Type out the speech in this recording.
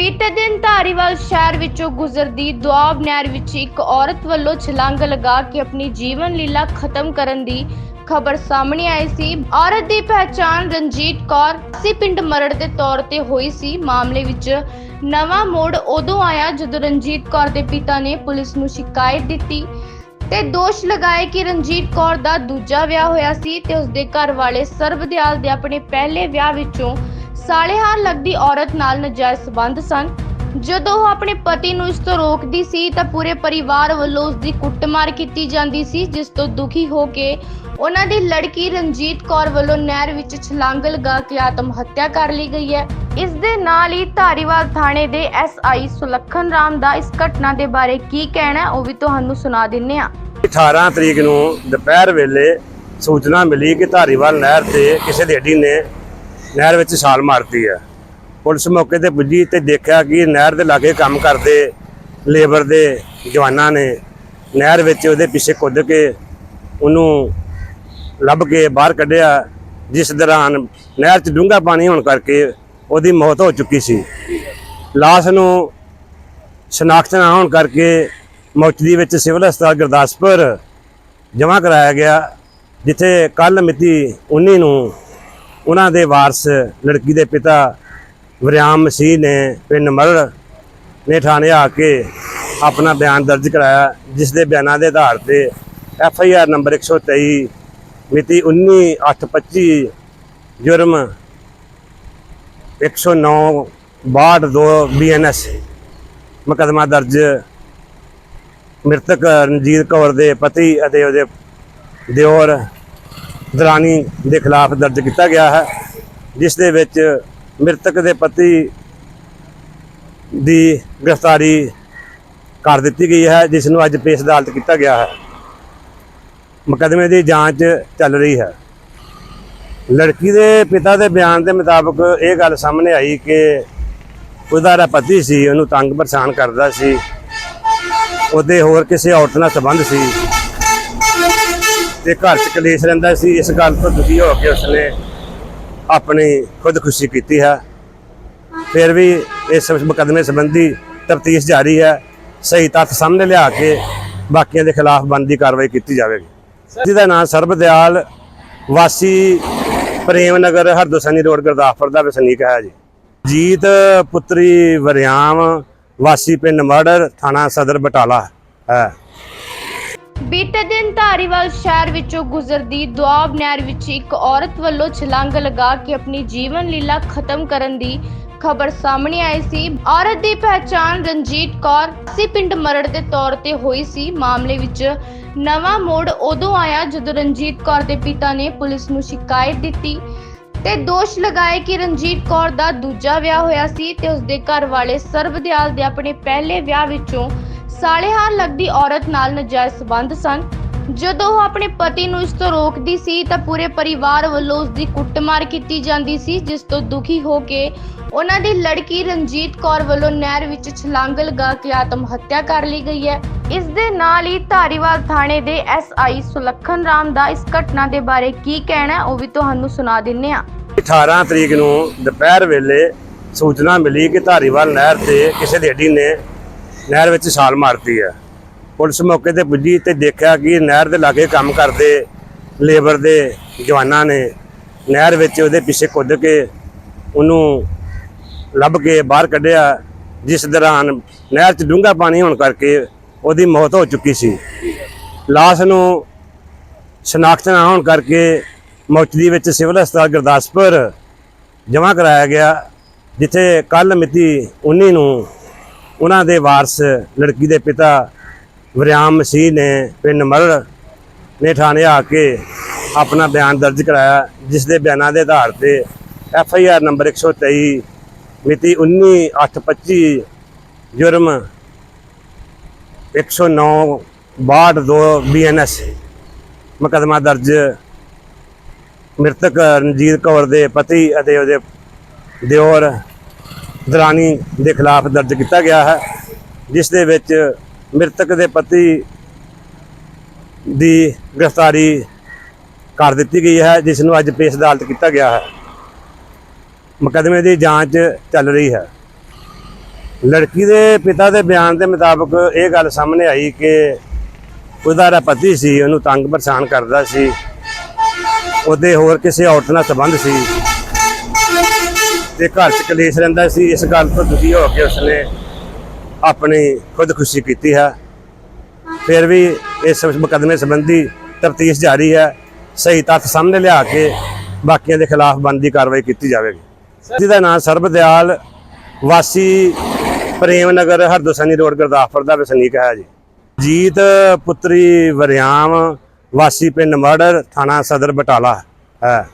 ਬੀਤੇ ਦਿਨ ਧਾਰੀਵਾਲ ਸ਼ਹਿਰ ਵਿੱਚੋਂ ਗੁਜ਼ਰਦੀ ਦੁਆਬ ਨਹਿਰ ਵਿੱਚ ਇੱਕ ਔਰਤ ਵੱਲੋਂ ਛਲਾਂਗ ਲਗਾ ਕੇ ਆਪਣੀ ਜੀਵਨ ਲੀਲਾ ਖਤਮ ਕਰਨ ਦੀ ਖਬਰ ਸਾਹਮਣੇ ਆਈ ਸੀ। ਔਰਤ ਦੀ ਪਹਿਚਾਣ ਰਣਜੀਤ ਕੌਰ ਸੀ। ਪਿੰਡ ਮਰੜ ਦੇ ਤੌਰ ਤੇ ਹੋਈ ਸੀ। ਮਾਮਲੇ ਵਿੱਚ ਨਵਾਂ ਮੋੜ ਉਦੋਂ ਆਇਆ ਜਦੋਂ ਰਣਜੀਤ ਕੌਰ ਦੇ ਪਿਤਾ ਨੇ ਪੁਲਿਸ ਨੂੰ ਸ਼ਿਕਾਇਤ ਦਿੱਤੀ ਤੇ ਦੋਸ਼ ਲਗਾਏ ਕਿ ਰਣਜੀਤ ਕੌਰ ਦਾ ਦੂਜਾ ਵਿਆਹ ਹੋਇਆ ਸੀ ਤੇ ਉਸਦੇ ਘਰ ਵਾਲੇ ਸਰਬਦਿਆਲ ਦੇ ਆਪਣੇ ਪਹਿਲੇ ਵਿਆਹ ਵਿੱਚੋਂ ਸਾਲੇਹਾਰ ਲੱਗਦੀ ਔਰਤ ਨਾਲ ਨਜਾਇਜ਼ ਸਬੰਧ ਸਨ। ਜਦੋਂ ਉਹ ਆਪਣੇ ਪਤੀ ਨੂੰ ਇਸ ਤੋਂ ਰੋਕਦੀ ਸੀ ਤਾਂ ਪੂਰੇ ਪਰਿਵਾਰ ਵੱਲੋਂ ਉਸ ਦੀ ਕੁੱਟਮਾਰ ਕੀਤੀ ਜਾਂਦੀ ਸੀ, ਜਿਸ ਤੋਂ ਦੁਖੀ ਹੋ ਕੇ ਉਹਨਾਂ ਦੀ ਲੜਕੀ ਰਣਜੀਤ ਕੌਰ ਵੱਲੋਂ ਨਹਿਰ ਵਿੱਚ ਛਲਾਂਗ ਲਗਾ ਕੇ ਆਤਮ ਹੱਤਿਆ ਕਰ ਲਈ ਗਈ ਹੈ। ਇਸ ਦੇ ਨਾਲ ਹੀ ਧਾਰੀਵਾਲ ਥਾਣੇ ਦੇ ਐਸਆਈ ਸੁਲੱਖਣ ਰਾਮ ਦਾ ਇਸ ਘਟਨਾ ਦੇ ਬਾਰੇ ਕੀ ਕਹਿਣਾ ਉਹ ਵੀ ਤੁਹਾਨੂੰ ਸੁਣਾ ਦਿੰਨੇ ਆ 18 ਤਰੀਕ ਨੂੰ ਦੁਪਹਿਰ ਵੇਲੇ ਸੂਚਨਾ ਮਿਲੀ ਕਿ ਧਾਰੀਵਾਲ ਨਹਿਰ ਤੇ ਕਿਸੇ ਲੇਡੀ ਨੇ ਨਹਿਰ ਵਿੱਚ ਛਾਲ ਮਾਰਤੀ ਹੈ ਪੁਲਿਸ ਮੌਕੇ ਤੇ ਪੁੱਜੀ ਤੇ ਦੇਖਿਆ ਕਿ ਨਹਿਰ ਦੇ ਲਾਗੇ ਕੰਮ ਕਰਦੇ ਲੇਬਰ ਦੇ ਜਵਾਨਾਂ ਨੇ ਨਹਿਰ ਵਿੱਚ ਉਹਦੇ ਪਿੱਛੇ ਕੁੱਦ ਕੇ ਉਹਨੂੰ ਲੱਭ ਕੇ ਬਾਹਰ ਕੱਢਿਆ, ਜਿਸ ਦੌਰਾਨ ਨਹਿਰ 'ਚ ਡੂੰਘਾ ਪਾਣੀ ਹੋਣ ਕਰਕੇ ਉਹਦੀ ਮੌਤ ਹੋ ਚੁੱਕੀ ਸੀ। ਲਾਸ਼ ਨੂੰ ਸ਼ਨਾਖਤ ਨਾ ਹੋਣ ਕਰਕੇ ਮੌਚਰੀ ਵਿੱਚ ਸਿਵਲ ਹਸਪਤਾਲ ਗੁਰਦਾਸਪੁਰ ਜਮ੍ਹਾਂ ਕਰਾਇਆ ਗਿਆ, ਜਿੱਥੇ ਕੱਲ ਮਿਤੀ 19 ਨੂੰ ਉਹਨਾਂ ਦੇ ਵਾਰਸ ਲੜਕੀ ਦੇ ਪਿਤਾ ਵਰਿਆਮ ਮਸੀਹ ਨੇ ਪਿੰਡ ਮਰੜ ਨੇ ਥਾਣੇ ਆ ਕੇ ਆਪਣਾ ਬਿਆਨ ਦਰਜ ਕਰਾਇਆ, ਜਿਸ ਦੇ ਬਿਆਨਾਂ ਦੇ ਆਧਾਰ ਤੇ ਐਫ ਆਈ ਆਰ ਨੰਬਰ 123 ਮਿਤੀ 19/8/25 ਜੁਰਮ 109 62 ਬੀਐਨਐਸ ਮੁਕੱਦਮਾ ਦਰਜ। ਮ੍ਰਿਤਕ ਰਣਜੀਤ ਕੌਰ ਦੇ ਪਤੀ ਅਤੇ ਉਹਦੇ ਦਿਓਰ ਦਰਾਨੀ ਦੇ ਖਿਲਾਫ ਦਰਜ ਕੀਤਾ ਗਿਆ ਹੈ, ਜਿਸ ਦੇ ਵਿੱਚ ਮ੍ਰਿਤਕ ਦੇ ਪਤੀ ਦੀ ਗ੍ਰਿਫਤਾਰੀ ਕਰ ਦਿੱਤੀ ਗਈ ਹੈ, ਜਿਸ ਨੂੰ ਅੱਜ ਪੇਸ਼ ਅਦਾਲਤ ਕੀਤਾ ਗਿਆ ਹੈ। ਮੁਕੱਦਮੇ ਦੀ ਜਾਂਚ ਚੱਲ ਰਹੀ ਹੈ। ਲੜਕੀ ਦੇ ਪਿਤਾ ਦੇ ਬਿਆਨ ਦੇ ਮੁਤਾਬਕ ਇਹ ਗੱਲ ਸਾਹਮਣੇ ਆਈ ਕਿ ਉਹਦਾ ਜਿਹੜਾ ਪਤੀ ਸੀ, ਉਹਨੂੰ ਤੰਗ ਪਰੇਸ਼ਾਨ ਕਰਦਾ ਸੀ। ਉਹਦੇ ਹੋਰ ਕਿਸੇ ਔਰਤ ਨਾਲ ਸੰਬੰਧ ਸੀ। ਤੇ ਘਰ 'ਚ ਕਲੇਸ਼ ਰਹਿੰਦਾ ਸੀ, ਇਸ ਗੱਲ ਤੋਂ ਦੁਖੀ ਹੋ ਕੇ ਉਸਨੇ ਆਪਣੀ ਖੁਦਕੁਸ਼ੀ ਕੀਤੀ ਹੈ। ਫਿਰ ਵੀ ਇਸ ਮੁਕੱਦਮੇ ਸੰਬੰਧੀ ਤਫਤੀਸ਼ ਜਾਰੀ ਹੈ। ਸਹੀ ਤੱਥ ਸਾਹਮਣੇ ਲਿਆ ਕੇ ਬਾਕੀਆਂ ਦੇ ਖਿਲਾਫ ਬਣਦੀ ਕਾਰਵਾਈ ਕੀਤੀ ਜਾਵੇਗੀ। ਜਿਹਦਾ ਨਾਮ ਸਰਬਦਿਆਲ ਵਾਸੀ ਪ੍ਰੇਮ ਨਗਰ, ਹਰਦੋਸਨੀ ਰੋਡ, ਗੁਰਦਾਸਪੁਰ ਦਾ ਵਸਨੀਕ ਹੈ ਜੀ। ਜੀਤ ਪੁੱਤਰੀ ਵਰਿਆਮ ਵਾਸੀ ਪਿੰਡ ਮਰਡਰ, ਥਾਣਾ ਸਦਰ ਬਟਾਲਾ ਹੈ। ਬੀਤੇ ਦਿਨ ਧਾਰੀਵਾਲ ਸ਼ਹਿਰ ਵਿੱਚੋਂ ਗੁਜ਼ਰਦੀ ਦੁਆਬ ਨਹਿਰ ਵਿੱਚ ਇੱਕ ਔਰਤ ਵੱਲੋਂ ਛਲਾਂਗ ਲਗਾ ਕੇ ਆਪਣੀ ਜੀਵਨ ਲੀਲਾ ਖਤਮ ਕਰਨ ਦੀ ਖਬਰ ਸਾਹਮਣੇ ਆਈ ਸੀ। ਔਰਤ ਦੀ ਪਹਿਚਾਣ ਰਣਜੀਤ ਕੌਰ ਸੀ। ਪਿੰਡ ਮਰੜ ਦੇ ਤੌਰ ਤੇ ਹੋਈ ਸੀ। ਮਾਮਲੇ ਵਿੱਚ ਨਵਾਂ ਮੋੜ ਉਦੋਂ ਆਇਆ ਜਦੋਂ ਰਣਜੀਤ ਕੌਰ ਦੇ ਪਿਤਾ ਨੇ ਪੁਲਿਸ ਨੂੰ ਸ਼ਿਕਾਇਤ ਦਿੱਤੀ ਤੇ ਦੋਸ਼ ਲਗਾਏ ਕਿ ਰਣਜੀਤ ਕੌਰ ਦਾ ਦੂਜਾ ਵਿਆਹ ਹੋਇਆ ਸੀ ਤੇ ਉਸਦੇ ਘਰ ਵਾਲੇ ਸਰਬਦਿਆਲ ਦੇ ਆਪਣੇ ਪਹਿਲੇ ਵਿਆਹ ਵਿੱਚੋਂ ਸਾਲੇਹਾਰ ਲੱਗਦੀ ਔਰਤ ਨਾਲ ਨਜਾਇਜ਼ ਸਬੰਧ ਸਨ। ਜਦੋਂ ਉਹ ਆਪਣੇ ਪਤੀ ਨੂੰ ਇਸ ਤੋਂ ਰੋਕਦੀ ਸੀ ਤਾਂ ਪੂਰੇ ਪਰਿਵਾਰ ਵੱਲੋਂ ਉਸ ਦੀ ਕੁੱਟਮਾਰ ਕੀਤੀ ਜਾਂਦੀ ਸੀ, ਜਿਸ ਤੋਂ ਦੁਖੀ ਹੋ ਕੇ ਉਹਨਾਂ ਦੀ ਲੜਕੀ ਰਣਜੀਤ ਕੌਰ ਵੱਲੋਂ ਨਹਿਰ ਵਿੱਚ ਛਲਾਂਗ ਲਗਾ ਕੇ ਆਤਮ ਹੱਤਿਆ ਕਰ ਲਈ ਗਈ ਹੈ। ਇਸ ਦੇ ਨਾਲ ਹੀ ਧਾਰੀਵਾਲ ਥਾਣੇ ਦੇ ਐਸਆਈ ਸੁਲੱਖਣ ਰਾਮ ਦਾ ਇਸ ਘਟਨਾ ਦੇ ਬਾਰੇ ਕੀ ਕਹਿਣਾ ਉਹ ਵੀ ਤੁਹਾਨੂੰ ਸੁਣਾ ਦਿੰਨੇ ਆ 18 ਤਰੀਕ ਨੂੰ ਦੁਪਹਿਰ ਵੇਲੇ ਸੂਚਨਾ ਮਿਲੀ ਕਿ ਧਾਰੀਵਾਲ ਨਹਿਰ ਤੇ ਕਿਸੇ ਲੇਡੀ ਨੇ ਨਹਿਰ ਵਿੱਚ ਛਾਲ ਮਾਰਤੀ ਹੈ। ਪੁਲਿਸ ਮੌਕੇ ਤੇ ਪੁੱਜੀ ਤੇ ਦੇਖਿਆ ਕਿ ਨਹਿਰ ਦੇ ਲਾਗੇ ਕੰਮ ਕਰਦੇ ਲੇਬਰ ਦੇ ਜਵਾਨਾਂ ਨੇ ਨਹਿਰ ਵਿੱਚ ਉਹਦੇ ਪਿੱਛੇ ਕੁੱਦ ਕੇ ਉਹਨੂੰ ਲੱਭ ਕੇ ਬਾਹਰ ਕੱਢਿਆ, ਜਿਸ ਦੌਰਾਨ ਨਹਿਰ 'ਚ ਡੂੰਘਾ ਪਾਣੀ ਹੋਣ ਕਰਕੇ ਉਹਦੀ ਮੌਤ ਹੋ ਚੁੱਕੀ ਸੀ। ਲਾਸ਼ ਨੂੰ ਸ਼ਨਾਖਤ ਨਾ ਹੋਣ ਕਰਕੇ ਮੌਚਰੀ ਵਿੱਚ ਸਿਵਲ ਹਸਪਤਾਲ ਗੁਰਦਾਸਪੁਰ ਜਮ੍ਹਾਂ ਕਰਾਇਆ ਗਿਆ, ਜਿੱਥੇ ਕੱਲ ਮਿਤੀ 19 ਨੂੰ ਉਹਨਾਂ ਦੇ ਵਾਰਸ ਲੜਕੀ ਦੇ ਪਿਤਾ ਵਰਿਆਮ ਮਸੀਹ ਨੇ ਪਿੰਡ ਮਰੜ ਨੇ ਥਾਣੇ ਆ ਕੇ ਆਪਣਾ ਬਿਆਨ ਦਰਜ ਕਰਾਇਆ, ਜਿਸ ਦੇ ਬਿਆਨਾਂ ਦੇ ਆਧਾਰ ਤੇ ਐਫ ਆਈ ਆਰ ਨੰਬਰ 123 ਮਿਤੀ 19/8/25 ਜੁਰਮ 109 62 ਬੀਐਨਐਸ ਮੁਕੱਦਮਾ ਦਰਜ ਮ੍ਰਿਤਕ ਰਣਜੀਤ ਕੌਰ ਦੇ ਪਤੀ ਅਤੇ ਉਹਦੇ ਦਿਓਰ ਦਰਾਣੀ ਦੇ ਖਿਲਾਫ ਦਰਜ ਕੀਤਾ ਗਿਆ ਹੈ, ਜਿਸ ਦੇ ਵਿੱਚ ਮ੍ਰਿਤਕ ਦੇ ਪਤੀ ਦੀ ਗ੍ਰਿਫਤਾਰੀ ਕਰ ਦਿੱਤੀ ਗਈ ਹੈ, ਜਿਸ ਨੂੰ ਅੱਜ ਪੇਸ਼ ਅਦਾਲਤ ਕੀਤਾ ਗਿਆ ਹੈ। ਮੁਕੱਦਮੇ ਦੀ ਜਾਂਚ ਚੱਲ ਰਹੀ ਹੈ। ਲੜਕੀ ਦੇ ਪਿਤਾ ਦੇ ਬਿਆਨ ਦੇ ਮੁਤਾਬਕ ਇਹ ਗੱਲ ਸਾਹਮਣੇ ਆਈ ਕਿ ਉਹਦਾ ਜਿਹੜਾ ਪਤੀ ਸੀ, ਉਹਨੂੰ ਤੰਗ ਪਰੇਸ਼ਾਨ ਕਰਦਾ ਸੀ। ਉਹਦੇ ਹੋਰ ਕਿਸੇ ਔਰਤ ਨਾਲ ਸੰਬੰਧ ਸੀ। ਤੇ ਘਰ 'ਚ ਕਲੇਸ਼ ਰਹਿੰਦਾ ਸੀ, ਇਸ ਗੱਲ ਤੋਂ ਦੁਖੀ ਹੋ ਕੇ ਉਸਨੇ ਆਪਣੀ ਖੁਦਕੁਸ਼ੀ ਕੀਤੀ ਹੈ। ਫਿਰ ਵੀ ਇਸ ਮੁਕੱਦਮੇ ਸੰਬੰਧੀ ਤਫਤੀਸ਼ ਜਾਰੀ ਹੈ। ਸਹੀ ਤੱਥ ਸਾਹਮਣੇ ਲਿਆ ਕੇ ਬਾਕੀਆਂ ਦੇ ਖਿਲਾਫ ਬਣਦੀ ਕਾਰਵਾਈ ਕੀਤੀ ਜਾਵੇਗੀ। ਜਿਹਦਾ ਨਾਮ ਸਰਬਦਿਆਲ ਵਾਸੀ ਪ੍ਰੇਮ ਨਗਰ ਹਰਦੋਸਨੀ ਰੋਡ, ਗੁਰਦਾਸਪੁਰ ਦਾ ਵਸਨੀਕ ਹੈ ਜੀ। ਜੀਤ ਪੁੱਤਰੀ ਵਰਿਆਮ ਵਾਸੀ ਪਿੰਡ ਮਰਡਰ, ਥਾਣਾ ਸਦਰ ਬਟਾਲਾ ਹੈ।